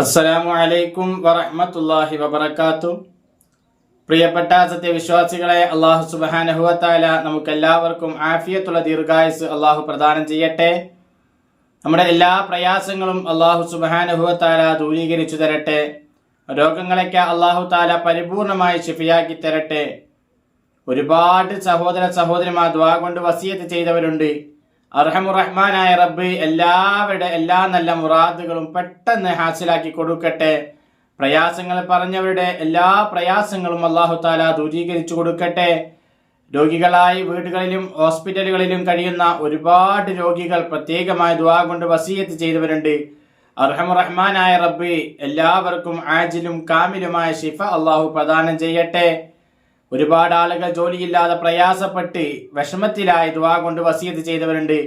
അസ്സലാമു അലൈക്കും വറഹമത്തല്ലാഹി വബർക്കാത്തു പ്രിയപ്പെട്ട സത്യവിശ്വാസികളെ അള്ളാഹു സുബാനഹുവത്താല നമുക്കെല്ലാവർക്കും ആഫിയത്തുള്ള ദീർഘായുസ് അള്ളാഹു പ്രദാനം ചെയ്യട്ടെ. നമ്മുടെ എല്ലാ പ്രയാസങ്ങളും അള്ളാഹു സുബാനഹുവത്താല ദൂരീകരിച്ചു തരട്ടെ. രോഗങ്ങളൊക്കെ അള്ളാഹു താല പരിപൂർണമായി ഷിഫിയാക്കി തരട്ടെ. ഒരുപാട് സഹോദര സഹോദരിമാർ ദ്വാ കൊണ്ട് വസിയത്ത് ചെയ്തവരുണ്ട്. അർഹമുറഹ്മാനായ റബ്ബ് എല്ലാവരുടെ എല്ലാ നല്ല മുറാദുകളും പെട്ടെന്ന് ഹാസിലാക്കി കൊടുക്കട്ടെ. പ്രയാസങ്ങൾ പറഞ്ഞവരുടെ എല്ലാ പ്രയാസങ്ങളും അള്ളാഹു താല ദൂരീകരിച്ചു കൊടുക്കട്ടെ. രോഗികളായി വീടുകളിലും ഹോസ്പിറ്റലുകളിലും കഴിയുന്ന ഒരുപാട് രോഗികൾ പ്രത്യേകമായ ദുവാ കൊണ്ട് വസീയത്ത് ചെയ്തവരുണ്ട്. അർഹമുറഹ്മാനായ റബ്ബ് എല്ലാവർക്കും ആജിലും കാമിലുമായ ഷിഫ അള്ളാഹു പ്രദാനം ചെയ്യട്ടെ. ഒരുപാട് ആളുകൾ ജോലിയില്ലാതെ പ്രയാസപ്പെട്ട് വിഷമത്തിലായി ദുവാ കൊണ്ട് വസീത് ചെയ്തവരുണ്ട്.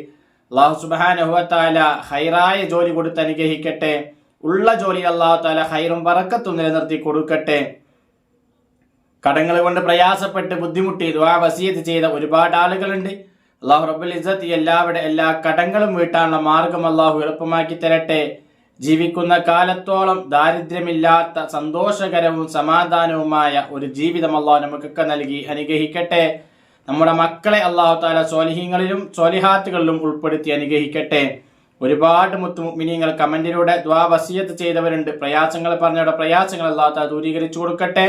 അള്ളാഹു സുബാനഹുവത്താല ഹൈറായ ജോലി കൊടുത്ത് അനുഗ്രഹിക്കട്ടെ. ഉള്ള ജോലി അള്ളാഹു താല ഹൈറും പറക്കത്തും നിലനിർത്തി കൊടുക്കട്ടെ. കടങ്ങൾ കൊണ്ട് പ്രയാസപ്പെട്ട് ബുദ്ധിമുട്ടി ദുവാ വസീത് ചെയ്ത ഒരുപാട് ആളുകളുണ്ട്. അള്ളാഹു റബുൽ ഇസത്ത് എല്ലാവരുടെ എല്ലാ കടങ്ങളും വീട്ടാനുള്ള മാർഗം അള്ളാഹു എളുപ്പമാക്കി തരട്ടെ. ജീവിക്കുന്ന കാലത്തോളം ദാരിദ്ര്യമില്ലാത്ത സന്തോഷകരവും സമാധാനവുമായ ഒരു ജീവിതം അള്ളാഹു നമുക്കൊക്കെ നൽകി അനുഗ്രഹിക്കട്ടെ. നമ്മുടെ മക്കളെ അള്ളാഹു താല സോലിഹ്യങ്ങളിലും സോലിഹാത്തുകളിലും ഉൾപ്പെടുത്തി അനുഗ്രഹിക്കട്ടെ. ഒരുപാട് മുത്തുമിനിങ്ങൾ കമന്റിലൂടെ ദ്വാ വസീയത്ത് ചെയ്തവരുണ്ട്. പ്രയാസങ്ങൾ പറഞ്ഞവരുടെ പ്രയാസങ്ങൾ അള്ളാഹു താല ദൂരീകരിച്ചു കൊടുക്കട്ടെ.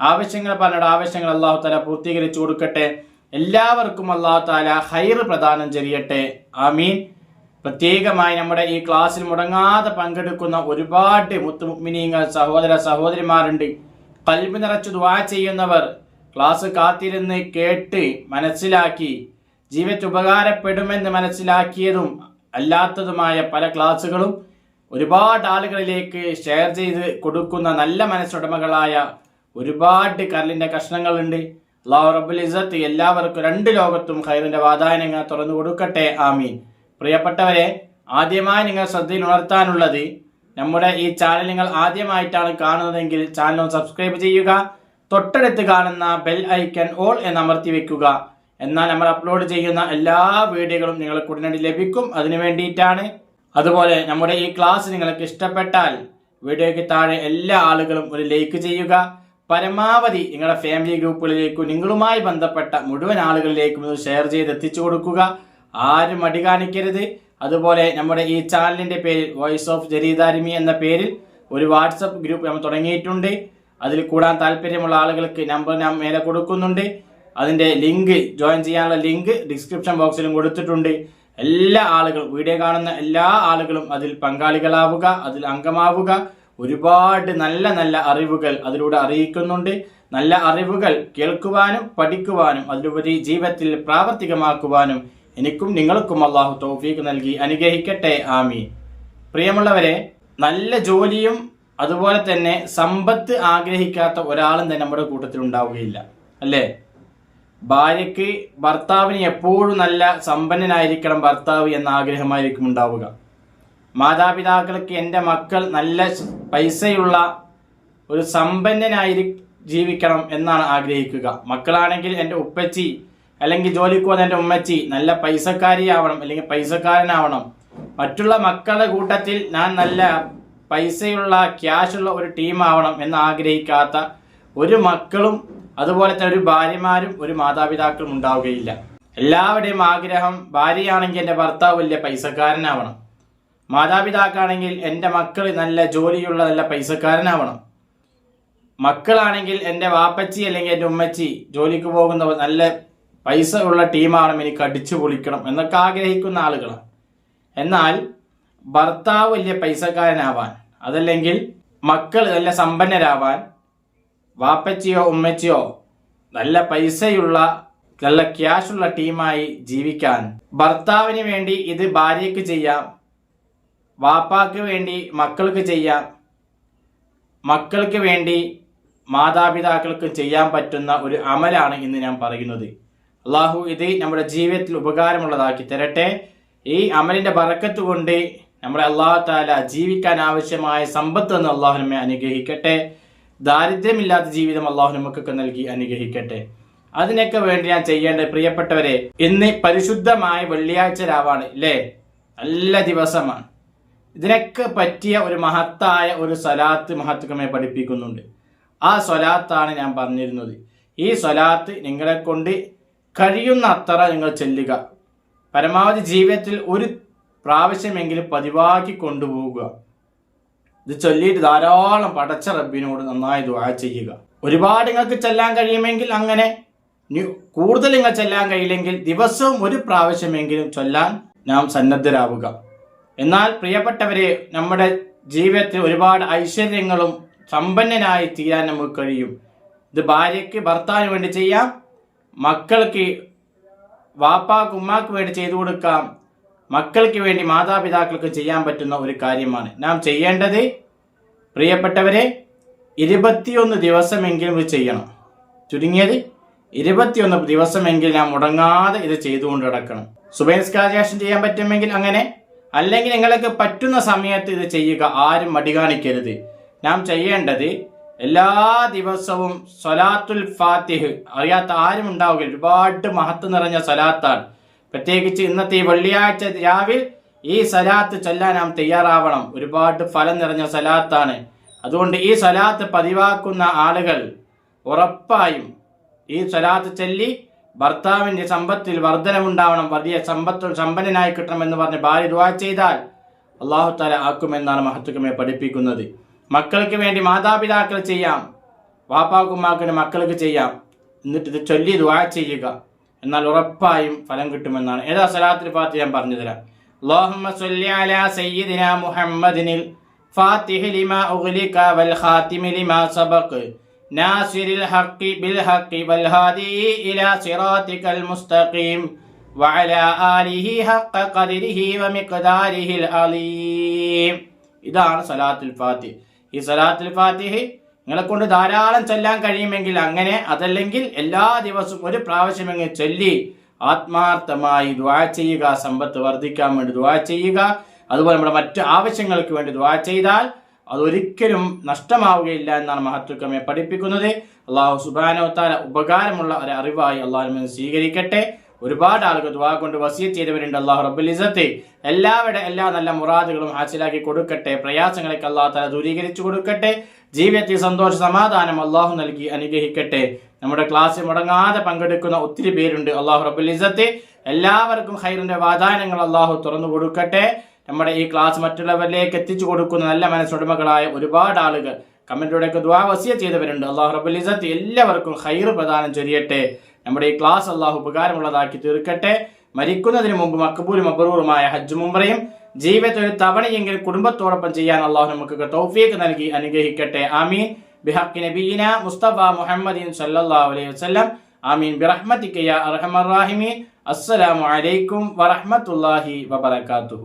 ആവശ്യങ്ങൾ പറഞ്ഞവരുടെ ആവശ്യങ്ങൾ അള്ളാഹു താല പൂർത്തീകരിച്ചു കൊടുക്കട്ടെ. എല്ലാവർക്കും അള്ളാഹു താല ഹൈർ പ്രദാനം ചെയ്യട്ടെ ആമീൻ. പ്രത്യേകമായി നമ്മുടെ ഈ ക്ലാസ്സിൽ മുടങ്ങാതെ പങ്കെടുക്കുന്ന ഒരുപാട് മുത്തുമുക്മിനീങ്ങൾ സഹോദര സഹോദരിമാരുണ്ട്. കൽബ് നിറച്ചു ദ്വാ ചെയ്യുന്നവർ ക്ലാസ് കാത്തിരുന്ന് കേട്ട് മനസ്സിലാക്കി ജീവിതത്തിൽ ഉപകാരപ്പെടുമെന്ന് മനസ്സിലാക്കിയതും അല്ലാത്തതുമായ പല ക്ലാസ്സുകളും ഒരുപാട് ആളുകളിലേക്ക് ഷെയർ ചെയ്ത് കൊടുക്കുന്ന നല്ല മനസ്സുടമകളായ ഒരുപാട് കരലിന്റെ കഷ്ണങ്ങളുണ്ട്. അള്ളാഹു റബ്ബുൽ ഇസത്ത് എല്ലാവർക്കും രണ്ട് ലോകത്തും ഖൈറിന്റെ വാതായനങ്ങൾ തുറന്നു കൊടുക്കട്ടെ. ആമീൻ. പ്രിയപ്പെട്ടവരെ ആദ്യമായി നിങ്ങൾ ശ്രദ്ധയിൽ ഉണർത്താനുള്ളത് നമ്മുടെ ഈ ചാനൽ നിങ്ങൾ ആദ്യമായിട്ടാണ് കാണുന്നതെങ്കിൽ ചാനൽ ഒന്ന് സബ്സ്ക്രൈബ് ചെയ്യുക തൊട്ടടുത്ത് കാണുന്ന ബെൽ ഐക്കൺ ഓൾ എന്ന് അമർത്തി വെക്കുക. എന്നാൽ നമ്മൾ അപ്ലോഡ് ചെയ്യുന്ന എല്ലാ വീഡിയോകളും നിങ്ങൾക്ക് ഉടനടി ലഭിക്കും. അതിനു വേണ്ടിയിട്ടാണ്. അതുപോലെ നമ്മുടെ ഈ ക്ലാസ് നിങ്ങൾക്ക് ഇഷ്ടപ്പെട്ടാൽ വീഡിയോയ്ക്ക് താഴെ എല്ലാ ആളുകളും ഒരു ലൈക്ക് ചെയ്യുക. പരമാവധി നിങ്ങളുടെ ഫാമിലി ഗ്രൂപ്പുകളിലേക്കും നിങ്ങളുമായി ബന്ധപ്പെട്ട മുഴുവൻ ആളുകളിലേക്കും ഇത് ഷെയർ ചെയ്ത് എത്തിച്ചു കൊടുക്കുക. ആരും മടി കാണിക്കരുത് അതുപോലെ നമ്മുടെ ഈ ചാനലിന്റെ പേരിൽ വോയിസ് ഓഫ് ജരീദാരിമി എന്ന പേരിൽ ഒരു വാട്സപ്പ് ഗ്രൂപ്പ് നമ്മൾ തുടങ്ങിയിട്ടുണ്ട്. അതിൽ കൂടാൻ താല്പര്യമുള്ള ആളുകൾക്ക് നമ്പർ ഞാൻ മേലെ കൊടുക്കുന്നുണ്ട്. അതിന്റെ ലിങ്ക് ജോയിൻ ചെയ്യാനുള്ള ലിങ്ക് ഡിസ്ക്രിപ്ഷൻ ബോക്സിലും കൊടുത്തിട്ടുണ്ട്. എല്ലാ ആളുകളും വീഡിയോ കാണുന്ന എല്ലാ ആളുകളും അതിൽ പങ്കാളികളാവുക അതിൽ അംഗമാവുക. ഒരുപാട് നല്ല നല്ല അറിവുകൾ അതിലൂടെ അറിയിക്കുന്നുണ്ട്. നല്ല അറിവുകൾ കേൾക്കുവാനും പഠിക്കുവാനും അതിലുപരി ജീവിതത്തിൽ പ്രാവർത്തികമാക്കുവാനും എനിക്കും നിങ്ങൾക്കും അള്ളാഹു തൗഫീഖ് നൽകി അനുഗ്രഹിക്കട്ടെ. ആമി പ്രിയമുള്ളവരെ നല്ല ജോലിയും അതുപോലെ തന്നെ സമ്പത്ത് ആഗ്രഹിക്കാത്ത ഒരാളും തന്നെ നമ്മുടെ കൂട്ടത്തിൽ ഉണ്ടാവുകയില്ല. അല്ലേ? ഭാര്യയ്ക്ക് ഭർത്താവിന് എപ്പോഴും നല്ല സമ്പന്നനായിരിക്കണം ഭർത്താവ് എന്ന ആഗ്രഹമായിരിക്കും ഉണ്ടാവുക. മാതാപിതാക്കൾക്ക് എന്റെ മക്കൾ നല്ല പൈസയുള്ള ഒരു സമ്പന്നനായി ജീവിക്കണം എന്നാണ് ആഗ്രഹിക്കുക. മക്കളാണെങ്കിൽ എന്റെ ഉപ്പച്ചി അല്ലെങ്കിൽ ജോലിക്ക് പോകുന്ന എന്റെ ഉമ്മച്ചി നല്ല പൈസക്കാരിയാവണം അല്ലെങ്കിൽ പൈസക്കാരനാവണം. മറ്റുള്ള മക്കളുടെ കൂട്ടത്തിൽ ഞാൻ നല്ല പൈസയുള്ള ക്യാഷുള്ള ഒരു ടീമാവണം എന്ന് ആഗ്രഹിക്കാത്ത ഒരു മക്കളും അതുപോലെ തന്നെ ഒരു ഭാര്യമാരും ഒരു മാതാപിതാക്കളും ഉണ്ടാവുകയില്ല. എല്ലാവരുടെയും ആഗ്രഹം ഭാര്യയാണെങ്കിൽ എന്റെ ഭർത്താവ് വലിയ പൈസക്കാരനാവണം. മാതാപിതാക്കാണെങ്കിൽ എന്റെ മക്കൾ നല്ല ജോലിയുള്ള നല്ല പൈസക്കാരനാവണം. മക്കളാണെങ്കിൽ എന്റെ വാപ്പച്ചി അല്ലെങ്കിൽ എന്റെ ഉമ്മച്ചി ജോലിക്ക് പോകുന്നവർ നല്ല പൈസ ഉള്ള ടീമാണ് എനിക്ക് അടിച്ചു പൊളിക്കണം എന്നൊക്കെ ആഗ്രഹിക്കുന്ന ആളുകളാണ്. എന്നാൽ ഭർത്താവ് വലിയ പൈസക്കാരനാവാൻ അതല്ലെങ്കിൽ മക്കൾ നല്ല സമ്പന്നരാവാൻ വാപ്പച്ചിയോ ഉമ്മച്ചിയോ നല്ല പൈസയുള്ള നല്ല ക്യാഷുള്ള ടീമായി ജീവിക്കാൻ ഭർത്താവിന് വേണ്ടി ഇത് ഭാര്യയ്ക്ക് ചെയ്യാം വാപ്പാക്ക് വേണ്ടി മക്കൾക്ക് ചെയ്യാം മക്കൾക്ക് വേണ്ടി മാതാപിതാക്കൾക്ക് ചെയ്യാൻ പറ്റുന്ന ഒരു അമലാണ് ഇന്ന് ഞാൻ പറയുന്നത്. അള്ളാഹു ഇത് നമ്മുടെ ജീവിതത്തിൽ ഉപകാരമുള്ളതാക്കി തരട്ടെ. ഈ അമലിന്റെ ബറക്കത്ത് കൊണ്ട് നമ്മുടെ അള്ളാഹു താല ജീവിക്കാൻ ആവശ്യമായ സമ്പത്ത് എന്ന് അള്ളാഹു നമ്മെ അനുഗ്രഹിക്കട്ടെ. ദാരിദ്ര്യമില്ലാത്ത ജീവിതം അള്ളാഹു നമുക്കൊക്കെ നൽകി അനുഗ്രഹിക്കട്ടെ. അതിനൊക്കെ വേണ്ടി ഞാൻ ചെയ്യേണ്ട പ്രിയപ്പെട്ടവരെ ഇന്ന് പരിശുദ്ധമായ വെള്ളിയാഴ്ച രാവാണ് ഇല്ലേ? നല്ല ദിവസമാണ്. ഇതിനൊക്കെ പറ്റിയ ഒരു മഹത്തായ ഒരു സ്വലാത്ത് മഹത്വമെ പഠിപ്പിക്കുന്നുണ്ട്. ആ സ്വലാത്താണ് ഞാൻ പറഞ്ഞിരുന്നത്. ഈ സ്വലാത്ത് നിങ്ങളെ കൊണ്ട് കഴിയുന്ന അത്ര നിങ്ങൾ ചെല്ലുക. പരമാവധി ജീവിതത്തിൽ ഒരു പ്രാവശ്യമെങ്കിലും പതിവാക്കി കൊണ്ടുപോവുക. ഇത് ചൊല്ലിയിട്ട് ധാരാളം പടച്ച റബ്ബിനോട് നന്നായി ദുആ ചെയ്യുക. ഒരുപാട് നിങ്ങൾക്ക് ചെല്ലാൻ കഴിയുമെങ്കിൽ അങ്ങനെ കൂടുതൽ നിങ്ങൾ ചെല്ലാൻ കഴിയില്ലെങ്കിൽ ദിവസവും ഒരു പ്രാവശ്യമെങ്കിലും ചൊല്ലാൻ നാം സന്നദ്ധരാവുക. എന്നാൽ പ്രിയപ്പെട്ടവരെ നമ്മുടെ ജീവിതത്തിൽ ഒരുപാട് ഐശ്വര്യങ്ങളും സമ്പന്നനായി തീരാൻ നമുക്ക് കഴിയും. ഇത് ഭാര്യയ്ക്ക് ഭർത്താവിന് വേണ്ടി ചെയ്യാം മക്കൾക്ക് വാപ്പാക്ക് ഉമ്മാക്ക് വേണ്ടി ചെയ്തു കൊടുക്കാം. മക്കൾക്ക് വേണ്ടി മാതാപിതാക്കൾക്ക് ചെയ്യാൻ പറ്റുന്ന ഒരു കാര്യമാണ്. നാം ചെയ്യേണ്ടത് പ്രിയപ്പെട്ടവരെ ഇരുപത്തിയൊന്ന് ദിവസമെങ്കിലും ഇത് ചെയ്യണം. ചുരുങ്ങിയത് ഇരുപത്തിയൊന്ന് ദിവസമെങ്കിലും നാം മുടങ്ങാതെ ഇത് ചെയ്തുകൊണ്ട് കിടക്കണം സുബൈൻസ്കാശം ചെയ്യാൻ പറ്റുമെങ്കിൽ അങ്ങനെ അല്ലെങ്കിൽ നിങ്ങൾക്ക് പറ്റുന്ന സമയത്ത് ഇത് ചെയ്യുക ആരും മടി കാണിക്കരുത് നാം ചെയ്യേണ്ടത് എല്ലാ ദിവസവും സൊലാത്തുൽ ഫാത്തിഹ് അറിയാത്ത ആരും ഉണ്ടാവുക ഒരുപാട് മഹത്വം നിറഞ്ഞ സലാത്താണ് പ്രത്യേകിച്ച് ഇന്നത്തെ ഈ വെള്ളിയാഴ്ച രാവിൽ ഈ സലാത്ത് ചൊല്ലാൻ നാം തയ്യാറാവണം. ഒരുപാട് ഫലം നിറഞ്ഞ സലാത്താണ് അതുകൊണ്ട് ഈ സലാത്ത് പതിവാക്കുന്ന ആളുകൾ ഉറപ്പായും ഈ സലാത്ത് ചൊല്ലി ഭർത്താവിന്റെ സമ്പത്തിൽ വർധനമുണ്ടാവണം. വലിയ സമ്പത്ത് സമ്പന്നനായി കിട്ടണമെന്ന് പറഞ്ഞ് ഭാര്യ ദുവാ ചെയ്താൽ അള്ളാഹു താല ആക്കുമെന്നാണ് മഹത്വമേ പഠിപ്പിക്കുന്നത്. മക്കൾക്ക് വേണ്ടി മാതാപിതാക്കൾ ചെയ്യാം വാപ്പാക്കുമാക്കിന് മക്കൾക്ക് ചെയ്യാം എന്നിട്ട് ഇത് ചൊല്ലി ദുവാ ചെയ്യുക എന്നാൽ ഉറപ്പായും ഫലം കിട്ടുമെന്നാണ് ഏതാ സലാത്തിൽ ഫാത്തി ഞാൻ പറഞ്ഞു തരാം اللهم صل على سيدنا محمد الفاتح لما أغلق والخاتم لما سبق ناصر الحق بالحق والهادي إلى صراطك المستقيم وعلى آله حق قدره ومقداره العظيم ഇതാണ് സലാത്തുൽ ഫാത്തിഹ് ഈ സലാത്തുൽ ഫാത്തിഹ് നിങ്ങളെ കൊണ്ട് ധാരാളം ചൊല്ലാൻ കഴിയുമെങ്കിൽ അങ്ങനെ അതല്ലെങ്കിൽ എല്ലാ ദിവസവും ഒരു പ്രാവശ്യമെങ്കിൽ ചൊല്ലി ആത്മാർത്ഥമായി ദ്വാ ചെയ്യുക സമ്പത്ത് വർദ്ധിക്കാൻ വേണ്ടി ദ്വാ ചെയ്യുക. അതുപോലെ നമ്മുടെ മറ്റു ആവശ്യങ്ങൾക്ക് വേണ്ടി ദ്വാ ചെയ്താൽ അതൊരിക്കലും നഷ്ടമാവുകയില്ല എന്നാണ് മഹത്വക്കമ്മയെ പഠിപ്പിക്കുന്നത്. അള്ളാഹു സുബാനോത്താല ഉപകാരമുള്ള ഒരു അറിവായി അള്ളാഹു സ്വീകരിക്കട്ടെ. ഒരുപാട് ആളുകൾ ദ്വാ കൊണ്ട് വസീത് ചെയ്തവരുണ്ട്. അള്ളാഹു റബ്ബുൽ ഇസത്തെ എല്ലാവരുടെ എല്ലാ നല്ല മുറാദുകളും ഹാസിലാക്കി കൊടുക്കട്ടെ. പ്രയാസങ്ങളൊക്കെ അള്ളാഹു തല ദൂരീകരിച്ചു കൊടുക്കട്ടെ. ജീവിതത്തിൽ സന്തോഷ സമാധാനം അള്ളാഹു നൽകി അനുഗ്രഹിക്കട്ടെ. നമ്മുടെ ക്ലാസ്സിൽ മുടങ്ങാതെ പങ്കെടുക്കുന്ന ഒത്തിരി പേരുണ്ട് അള്ളാഹു റബ്ബുൽ ഇസത്തെ എല്ലാവർക്കും ഹൈറിന്റെ വാദാനങ്ങൾ അള്ളാഹു തുറന്നു കൊടുക്കട്ടെ. നമ്മുടെ ഈ ക്ലാസ് മറ്റുള്ളവരിലേക്ക് എത്തിച്ചു കൊടുക്കുന്ന നല്ല മനസ്സുടമകളായ ഒരുപാട് ആളുകൾ കമന്റിലൂടെയൊക്കെ ദ്വാവസ്യ ചെയ്തവരുണ്ട്. അള്ളാഹു റബ്ബുൽ ഇസത്ത് എല്ലാവർക്കും ഹൈർ പ്രദാനം ചൊരിയട്ടെ. നമ്മുടെ ഈ ക്ലാസ് അള്ളാഹു ഉപകാരമുള്ളതാക്കി തീർക്കട്ടെ. മരിക്കുന്നതിന് മുമ്പ് മക്കബൂലും അബറൂറുമായ ഹജ്ജ് മുംറയും ജീവിതത്തിൽ ഒരു തവണയെങ്കിലും കുടുംബത്തോടൊപ്പം ചെയ്യാൻ അള്ളാഹു നമുക്ക് തൗഫീഖ് നൽകി അനുഗ്രഹിക്കട്ടെ. ആമീൻ. ബിഹക്കി നബീന മുസ്തഫ മുഹമ്മദീൻ സല്ലല്ലാഹു അലൈഹി വസല്ലം. ആമീൻ. ബിറഹ്മതിക യാ അർഹമർ റഹീമീൻ. അസ്സലാമു അലൈക്കും വറഹ്മത്തുള്ളാഹി വബറകാതുഹു.